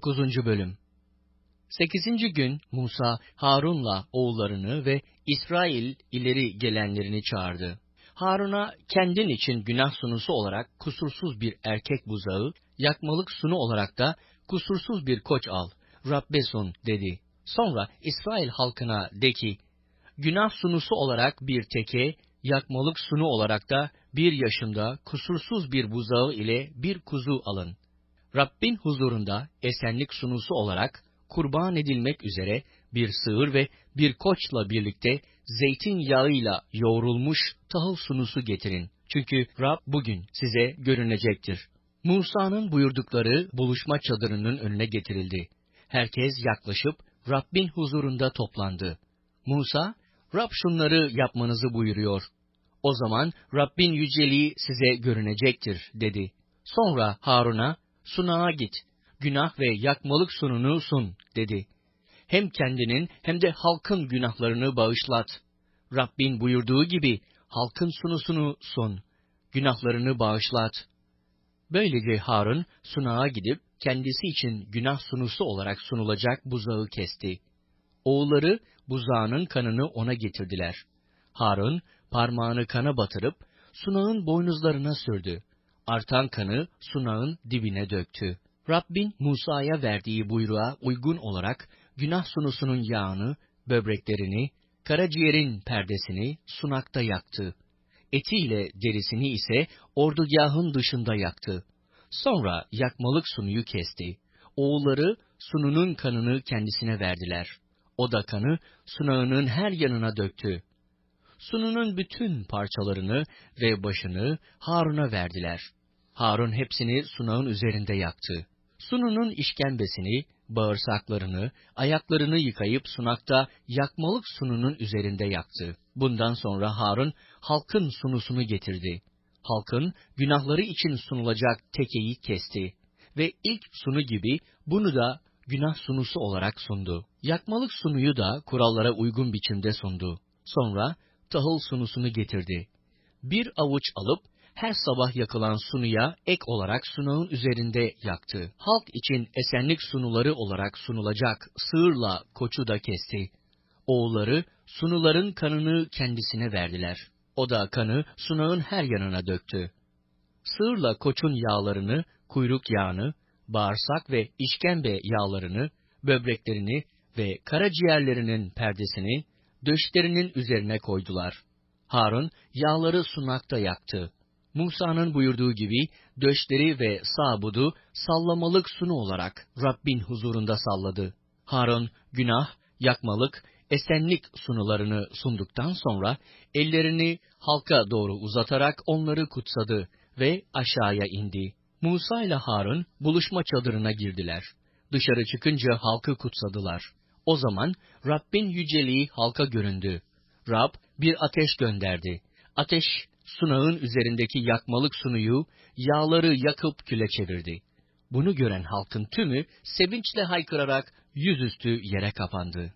49. Bölüm 8. gün Musa, Harun'la oğullarını ve İsrail ileri gelenlerini çağırdı. Harun'a kendin için günah sunusu olarak kusursuz bir erkek buzağı, yakmalık sunu olarak da kusursuz bir koç al, Rabbe sun dedi. Sonra İsrail halkına de ki, günah sunusu olarak bir teke, yakmalık sunu olarak da bir yaşında kusursuz bir buzağı ile bir kuzu alın. Rabbin huzurunda esenlik sunusu olarak kurban edilmek üzere bir sığır ve bir koçla birlikte zeytin yağıyla yoğrulmuş tahıl sunusu getirin. Çünkü Rab bugün size görünecektir. Musa'nın buyurdukları buluşma çadırının önüne getirildi. Herkes yaklaşıp Rabbin huzurunda toplandı. Musa, Rab şunları yapmanızı buyuruyor. O zaman Rabbin yüceliği size görünecektir, dedi. Sonra Harun'a, sunağa git, günah ve yakmalık sununu sun, dedi. Hem kendinin hem de halkın günahlarını bağışlat. Rabbin buyurduğu gibi halkın sunusunu sun, günahlarını bağışlat. Böylece Harun sunağa gidip kendisi için günah sunusu olarak sunulacak buzağı kesti. Oğulları buzağının kanını ona getirdiler. Harun parmağını kana batırıp sunağın boynuzlarına sürdü. Artan kanı sunağın dibine döktü. Rabbin Musa'ya verdiği buyruğa uygun olarak günah sunusunun yağını, böbreklerini, karaciğerin perdesini sunakta yaktı. Etiyle derisini ise ordugahın dışında yaktı. Sonra yakmalık sunuyu kesti. Oğulları sununun kanını kendisine verdiler. O da kanı sunağının her yanına döktü. Sununun bütün parçalarını ve başını Harun'a verdiler. Harun hepsini sunağın üzerinde yaktı. Sununun işkembesini, bağırsaklarını, ayaklarını yıkayıp sunakta yakmalık sununun üzerinde yaktı. Bundan sonra Harun halkın sunusunu getirdi. Halkın günahları için sunulacak tekeyi kesti ve ilk sunu gibi bunu da günah sunusu olarak sundu. Yakmalık sunuyu da kurallara uygun biçimde sundu. Sonra tahıl sunusunu getirdi. Bir avuç alıp her sabah yakılan sunuya ek olarak sunağın üzerinde yaktı. Halk için esenlik sunuları olarak sunulacak sığırla koçu da kesti. Oğulları sunuların kanını kendisine verdiler. O da kanı sunağın her yanına döktü. Sığırla koçun yağlarını, kuyruk yağını, bağırsak ve işkembe yağlarını, böbreklerini ve karaciğerlerinin perdesini, döşlerinin üzerine koydular. Harun yağları sunakta yaktı. Musa'nın buyurduğu gibi döşleri ve sabudu sallamalık sunu olarak Rabbin huzurunda salladı. Harun günah, yakmalık, esenlik sunularını sunduktan sonra ellerini halka doğru uzatarak onları kutsadı ve aşağıya indi. Musa ile Harun buluşma çadırına girdiler. Dışarı çıkınca halkı kutsadılar. O zaman Rabbin yüceliği halka göründü. Rab bir ateş gönderdi. Ateş sunağın üzerindeki yakmalık sunuyu, yağları yakıp küle çevirdi. Bunu gören halkın tümü sevinçle haykırarak yüzüstü yere kapandı.